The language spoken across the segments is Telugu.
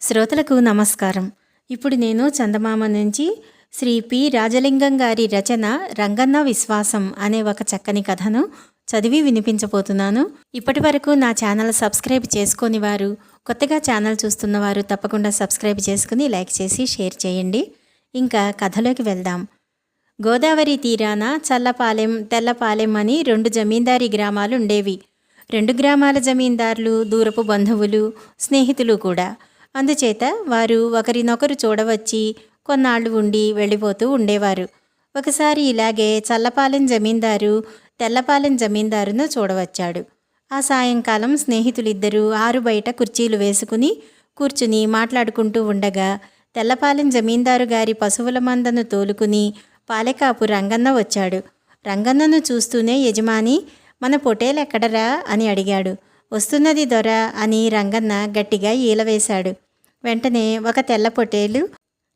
శ్రోతలకు నమస్కారం. ఇప్పుడు నేను చందమామ నుంచి శ్రీ పి. రాజలింగం గారి రచన రంగన్న విశ్వాసం అనే ఒక చక్కని కథను చదివి వినిపించబోతున్నాను. ఇప్పటి వరకు నా ఛానల్ సబ్స్క్రైబ్ చేసుకొని వారు కొత్తగా ఛానల్ చూస్తున్న వారు తప్పకుండా సబ్స్క్రైబ్ చేసుకుని లైక్ చేసి షేర్ చేయండి. ఇంకా కథలోకి వెళ్దాం. గోదావరి తీరాన చల్లపాలెం తెల్లపాలెం అని రెండు జమీందారీ గ్రామాలు ఉండేవి. రెండు గ్రామాల జమీందారులు దూరపు బంధువులు స్నేహితులు కూడా. అందుచేత వారు ఒకరినొకరు చూడవచ్చి కొన్నాళ్ళు ఉండి వెళ్ళిపోతూ ఉండేవారు. ఒకసారి ఇలాగే చల్లపాలెం జమీందారు తెల్లపాలెం జమీందారును చూడవచ్చాడు. ఆ సాయంకాలం స్నేహితులిద్దరూ ఆరు బయట కుర్చీలు వేసుకుని కూర్చుని మాట్లాడుకుంటూ ఉండగా తెల్లపాలెం జమీందారు గారి పశువుల మందను తోలుకుని పాలెకాపు రంగన్న వచ్చాడు. రంగన్నను చూస్తూనే యజమాని మన పొటేలెక్కడరా అని అడిగాడు. వస్తున్నది దొర అని రంగన్న గట్టిగా ఈలవేశాడు. వెంటనే ఒక తెల్ల పొటేలు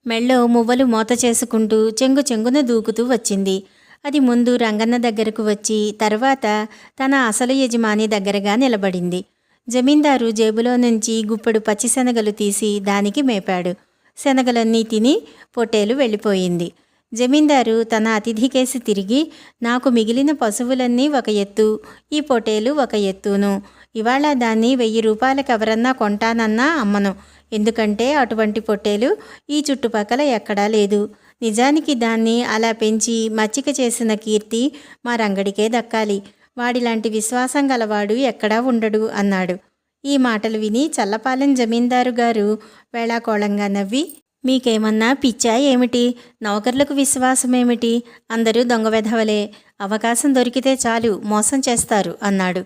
మెళ్ళో మువ్వలు మోత చేసుకుంటూ చెంగు చెంగున దూకుతూ వచ్చింది. అది ముందు రంగన్న దగ్గరకు వచ్చి తర్వాత తన అసలు యజమాని దగ్గరగా నిలబడింది. జమీందారు జేబులో నుంచి గుప్పెడు పచ్చి శనగలు తీసి దానికి మేపాడు. శనగలన్నీ తిని పొట్టేలు వెళ్ళిపోయింది. జమీందారు తన అతిథికేసి తిరిగి నాకు మిగిలిన పశువులన్నీ ఒక ఎత్తు ఈ పొటేలు ఒక ఎత్తును. ఇవాళ దాన్ని వెయ్యి రూపాయలకు ఎవరన్నా కొంటానన్నా అమ్మను. ఎందుకంటే అటువంటి పొట్టేలు ఈ చుట్టుపక్కల ఎక్కడా లేదు. నిజానికి దాన్ని అలా పెంచి మచ్చిక చేసిన కీర్తి మా రంగడికే దక్కాలి. వాడిలాంటి విశ్వాసం గలవాడు ఎక్కడా ఉండడు అన్నాడు. ఈ మాటలు విని చల్లపాలెం జమీందారు గారు వేళాకోళంగా నవ్వి మీకేమన్నా పిచ్చా ఏమిటి? నౌకర్లకు విశ్వాసం ఏమిటి అందరూ దొంగ వెధవలే. అవకాశం దొరికితే చాలు మోసం చేస్తారు అన్నాడు.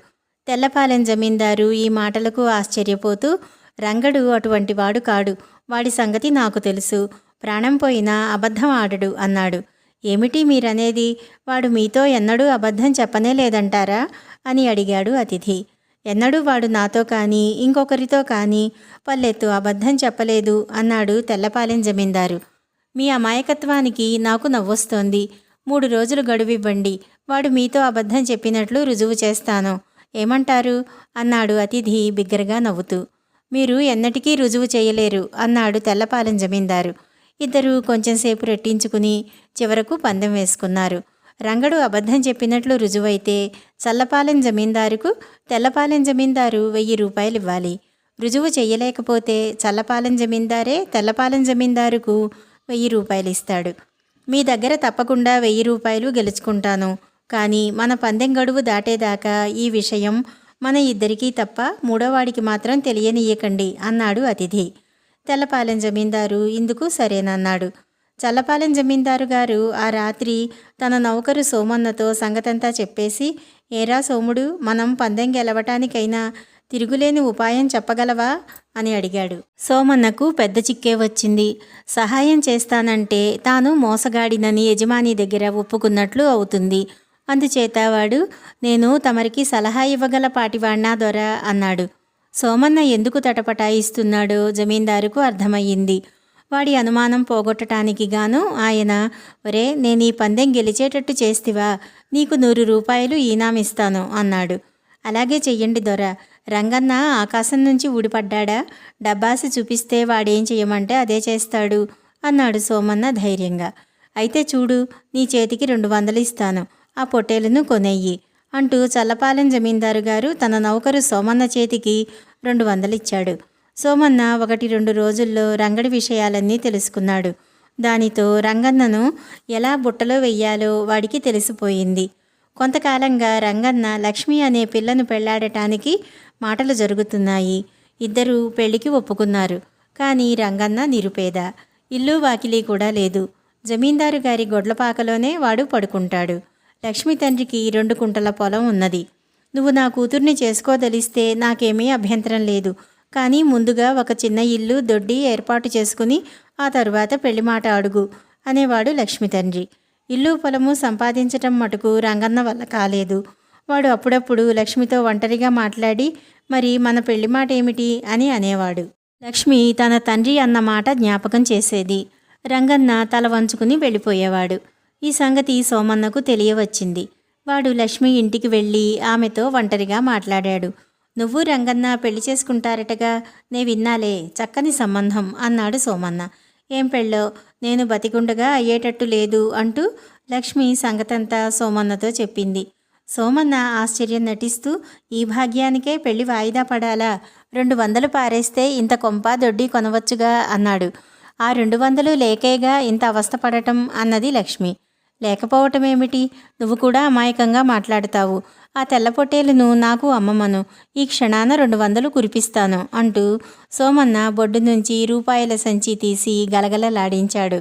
తెల్లపాలెం జమీందారు ఈ మాటలకు ఆశ్చర్యపోతూ రంగడు అటువంటి వాడు కాడు. వాడి సంగతి నాకు తెలుసు. ప్రాణం పోయినా అబద్ధం ఆడడు అన్నాడు. ఏమిటి మీరనేది? వాడు మీతో ఎన్నడూ అబద్ధం చెప్పనే లేదంటారా? అని అడిగాడు అతిథి. ఎన్నడూ వాడు నాతో కానీ ఇంకొకరితో కానీ పల్లెత్తు అబద్ధం చెప్పలేదు అన్నాడు తెల్లపాలెం జమీందారు. మీ అమాయకత్వానికి నాకు నవ్వొస్తోంది. మూడు రోజులు గడువివ్వండి. వాడు మీతో అబద్ధం చెప్పినట్లు రుజువు చేస్తాను. ఏమంటారు? అన్నాడు అతిథి బిగ్గరగా నవ్వుతూ. మీరు ఎన్నటికీ రుజువు చేయలేరు అన్నాడు తెల్లపాలెం జమీందారు. ఇద్దరూ కొంచెంసేపు రెట్టించుకుని చివరకు పందెం వేసుకున్నారు. రంగడు అబద్ధం చెప్పినట్లు రుజువైతే చల్లపాలెం జమీందారుకు తెల్లపాలెం జమీందారు వెయ్యి రూపాయలు ఇవ్వాలి. రుజువు చేయలేకపోతే చల్లపాలెం జమీందారే తెల్లపాలెం జమీందారుకు వెయ్యి రూపాయలు ఇస్తాడు. మీ దగ్గర తప్పకుండా వెయ్యి రూపాయలు గెలుచుకుంటాను. కానీ మన పందెం గడువు దాటేదాకా ఈ విషయం మన ఇద్దరికీ తప్ప మూడోవాడికి మాత్రం తెలియనీయకండి అన్నాడు అతిథి. తెల్లపాలెం జమీందారు ఇందుకు సరేనన్నాడు. చల్లపాలెం జమీందారు గారు ఆ రాత్రి తన నౌకరు సోమన్నతో సంగతంతా చెప్పేసి ఏరా సోముడు మనం పందెం గెలవటానికైనా తిరుగులేని ఉపాయం చెప్పగలవా? అని అడిగాడు. సోమన్నకు పెద్ద చిక్కే వచ్చింది. సహాయం చేస్తానంటే తాను మోసగాడినని యజమాని దగ్గర ఒప్పుకున్నట్లు అవుతుంది. అందుచేత వాడు నేను తమరికి సలహా ఇవ్వగల పాటివాణ్ణా దొర అన్నాడు. సోమన్న ఎందుకు తటపటాయిస్తున్నాడో జమీందారుకు అర్థమయ్యింది. వాడి అనుమానం పోగొట్టడానికి గాను ఆయన ఒరే నేను ఈ పందెం గెలిచేటట్టు చేస్తివా? నీకు నూరు రూపాయలు ఈనామిస్తాను అన్నాడు. అలాగే చెయ్యండి దొర. రంగన్న ఆకాశం నుంచి ఊడిపడ్డాడా? డబ్బాసి చూపిస్తే వాడేం చెయ్యమంటే అదే చేస్తాడు అన్నాడు సోమన్న ధైర్యంగా. అయితే చూడు నీ చేతికి రెండు వందలు ఇస్తాను. ఆ పొట్టేలను కొనేయి అంటూ చల్లపాలెం జమీందారు గారు తన నౌకరు సోమన్న చేతికి రెండు వందలు ఇచ్చాడు సోమన్న ఒకటి రెండు రోజుల్లో రంగడి విషయాలన్నీ తెలుసుకున్నాడు. దానితో రంగన్నను ఎలా బుట్టలో వెయ్యాలో వాడికి తెలిసిపోయింది. కొంతకాలంగా రంగన్న లక్ష్మి అనే పిల్లను పెళ్ళాడటానికి మాటలు జరుగుతున్నాయి. ఇద్దరూ పెళ్ళికి ఒప్పుకున్నారు. కానీ రంగన్న నిరుపేద. ఇల్లు వాకిలి కూడా లేదు. జమీందారు గారి గొడ్లపాకలోనే వాడు పడుకుంటాడు. లక్ష్మి తండ్రికి రెండు కుంటల పొలం ఉన్నది. నువ్వు నా కూతుర్ని చేసుకోదలిస్తే నాకేమీ అభ్యంతరం లేదు. కానీ ముందుగా ఒక చిన్న ఇల్లు దొడ్డి ఏర్పాటు చేసుకుని ఆ తరువాత పెళ్ళి మాట అడుగు అనేవాడు లక్ష్మి తండ్రి. ఇల్లు పొలము సంపాదించటం మటుకు రంగన్న వల్ల కాలేదు. వాడు అప్పుడప్పుడు లక్ష్మితో ఒంటరిగా మాట్లాడి మరి మన పెళ్ళి మాట ఏమిటి? అని అనేవాడు. లక్ష్మి తన తండ్రి అన్న మాట జ్ఞాపకం చేసేది. రంగన్న తల వంచుకుని వెళ్ళిపోయేవాడు. ఈ సంగతి సోమన్నకు తెలియవచ్చింది. వాడు లక్ష్మి ఇంటికి వెళ్ళి ఆమెతో ఒంటరిగా మాట్లాడాడు. నువ్వు రంగన్న పెళ్ళి చేసుకుంటారటగా నే విన్నాలే చక్కని సంబంధం అన్నాడు సోమన్న. ఏం పెళ్ళో నేను బతికుండగా అయ్యేటట్టు లేదు అంటూ లక్ష్మి సంగతంతా సోమన్నతో చెప్పింది. సోమన్న ఆశ్చర్యం నటిస్తూ ఈ భాగ్యానికే పెళ్ళి వాయిదా పడాలా? రెండు వందలు పారేస్తే ఇంత కొంప దొడ్డి కొనవచ్చుగా? అన్నాడు. ఆ రెండు వందలు లేకేగా ఇంత అవస్థపడటం అన్నది లక్ష్మి. లేకపోవటమేమిటి? నువ్వు కూడా అమాయకంగా మాట్లాడతావు. ఆ తెల్ల పొట్టేలును నాకు అమ్మమ్మను ఈ క్షణాన రెండు వందలు కురిపిస్తాను అంటూ సోమన్న బొడ్డు నుంచి రూపాయల సంచి తీసి గలగలలాడించాడు.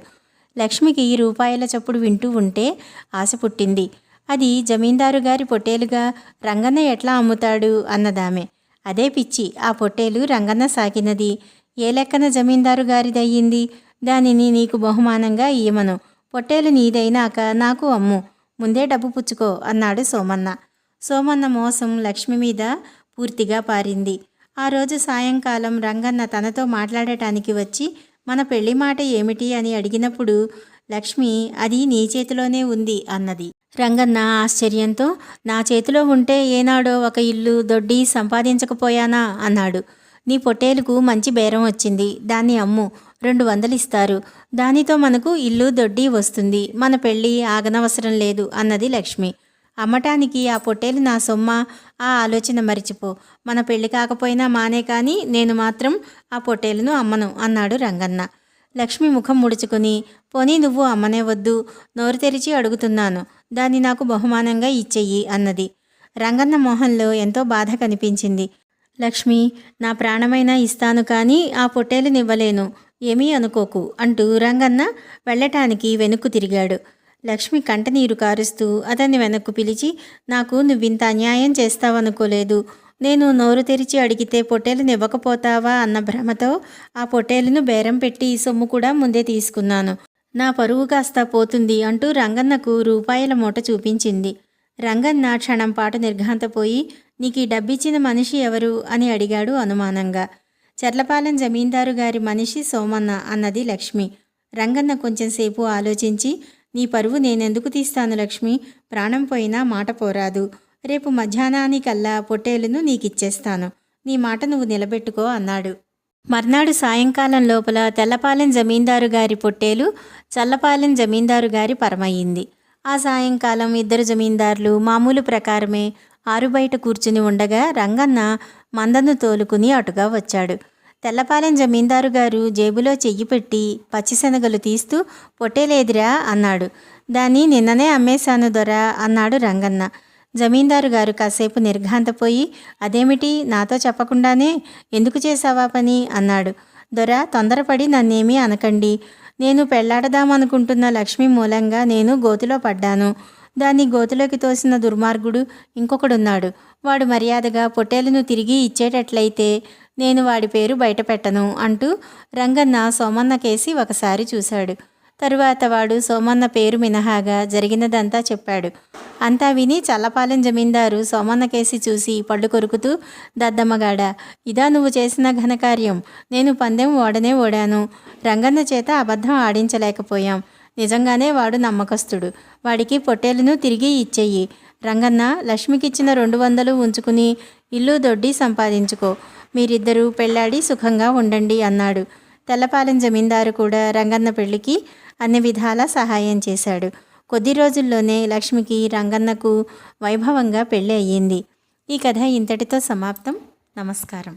లక్ష్మికి రూపాయల చప్పుడు వింటూ ఉంటే ఆశ పుట్టింది. అది జమీందారు గారి పొట్టేలుగా రంగన్న ఎట్లా అమ్ముతాడు అన్నదామె. అదే పిచ్చి ఆ పొట్టేలు రంగన్న సాకినది. ఏ లెక్కన జమీందారు గారిదయ్యింది? దానిని నీకు బహుమానంగా ఇయ్యమను. పొట్టేలు నీదైనాక నాకు అమ్ము ముందే డబ్బు పుచ్చుకో అన్నాడు సోమన్న. సోమన్న మోసం లక్ష్మి మీద పూర్తిగా పారింది. ఆ రోజు సాయంకాలం రంగన్న తనతో మాట్లాడటానికి వచ్చి మన పెళ్ళి మాట ఏమిటి అని అడిగినప్పుడు లక్ష్మి అది నీ చేతిలోనే ఉంది అన్నది. రంగన్న ఆశ్చర్యంతో నా చేతిలో ఉంటే ఏనాడో ఒక ఇల్లు దొడ్డి సంపాదించకపోయానా అన్నాడు. నీ పొట్టేలుకు మంచి బేరం వచ్చింది. దాన్ని అమ్ము. రెండు వందలు ఇస్తారు దానితో మనకు ఇల్లు దొడ్డి వస్తుంది. మన పెళ్ళి ఆగనవసరం లేదు అన్నది లక్ష్మి. అమ్మటానికి ఆ పొట్టేలు నా సొమ్మ. ఆ ఆలోచన మరిచిపో. మన పెళ్ళి కాకపోయినా మానే కానీ నేను మాత్రం ఆ పొట్టేలును అమ్మను అన్నాడు రంగన్న. లక్ష్మి ముఖం ముడుచుకుని పోనీ నువ్వు అమ్మనే వద్దు. నోరు తెరిచి అడుగుతున్నాను. దాన్ని నాకు బహుమానంగా ఇచ్చెయ్యి అన్నది. రంగన్న మొహంలో ఎంతో బాధ కనిపించింది. లక్ష్మి నా ప్రాణమైనా ఇస్తాను కానీ ఆ పొట్టేలునివ్వలేను. ఏమీ అనుకోకు అంటూ రంగన్న వెళ్ళటానికి వెనుక్కు తిరిగాడు. లక్ష్మి కంటనీరు కారుస్తూ అతన్ని వెనక్కు పిలిచి నాకు నువ్వింత అన్యాయం చేస్తావనుకోలేదు. నేను నోరు తెరిచి అడిగితే పొట్టేలుని ఇవ్వకపోతావా అన్న భ్రమతో ఆ పొట్టేలును బేరం పెట్టి సొమ్ము కూడా ముందే తీసుకున్నాను. నా పరువు కాస్త పోతుంది అంటూ రంగన్నకు రూపాయల మూట చూపించింది. రంగన్న క్షణం పాటు నిర్ఘాంతపోయి నీకు ఈ డబ్బిచ్చిన మనిషి ఎవరు? అని అడిగాడు అనుమానంగా. చర్లపాలెం జమీందారు గారి మనిషి సోమన్న అన్నది లక్ష్మి. రంగన్న కొంచెంసేపు ఆలోచించి నీ పరువు నేనెందుకు తీస్తాను లక్ష్మి? ప్రాణం పోయినా మాట పోరాదు. రేపు మధ్యాహ్నానికల్లా పొట్టేలును నీకిచ్చేస్తాను. నీ మాట నువ్వు నిలబెట్టుకో అన్నాడు. మర్నాడు సాయంకాలం లోపల తెల్లపాలెం జమీందారు గారి పొట్టేలు చల్లపాలెం జమీందారు గారి పరమయ్యింది. ఆ సాయంకాలం ఇద్దరు జమీందారులు మామూలు ప్రకారమే ఆరుబయట కూర్చుని ఉండగా రంగన్న మందను తోలుకుని అటుగా వచ్చాడు. తెల్లపాలెం జమీందారు గారు జేబులో చెయ్యి పెట్టి పచ్చిశనగలు తీస్తూ పొట్టేలేదిరా అన్నాడు. దాన్ని నిన్ననే అమ్మేశాను దొరా అన్నాడు రంగన్న. జమీందారు గారు కాసేపు నిర్ఘాంతపోయి అదేమిటి? నాతో చెప్పకుండానే ఎందుకు చేశావా పని? అన్నాడు. దొర తొందరపడి నన్నేమీ అనకండి. నేను పెళ్ళాడదామనుకుంటున్న లక్ష్మి మూలంగా నేను గోతిలో పడ్డాను. దాన్ని గోతిలోకి తోసిన దుర్మార్గుడు ఇంకొకడున్నాడు. వాడు మర్యాదగా పొట్టేలను తిరిగి ఇచ్చేటట్లయితే నేను వాడి పేరు బయట పెట్టను అంటూ రంగన్న సోమన్న కేసి ఒకసారి చూశాడు. తరువాత వాడు సోమన్న పేరు మినహాగా జరిగినదంతా చెప్పాడు. అంతా విని చల్లపాలెం జమీందారు సోమన్న కేసి చూసి పళ్ళు కొరుకుతూ దద్దమ్మగాడ ఇదా నువ్వు చేసిన ఘనకార్యం. నేను పందెం ఓడనే ఓడాను. రంగన్న చేత అబద్ధం ఆడించలేకపోయాం. నిజంగానే వాడు నమ్మకస్తుడు. వాడికి పొట్టేలును తిరిగి ఇచ్చేయి. రంగన్న లక్ష్మికిచ్చిన రెండు వందలు ఉంచుకుని ఇల్లు దొడ్డి సంపాదించుకో. మీరిద్దరూ పెళ్ళాడి సుఖంగా ఉండండి అన్నాడు. తెల్లపాలెం జమీందారు కూడా రంగన్న పెళ్ళికి అన్ని విధాలా సహాయం చేశాడు. కొద్ది రోజుల్లోనే లక్ష్మికి రంగన్నకు వైభవంగా పెళ్ళి అయ్యింది. ఈ కథ ఇంతటితో సమాప్తం. నమస్కారం.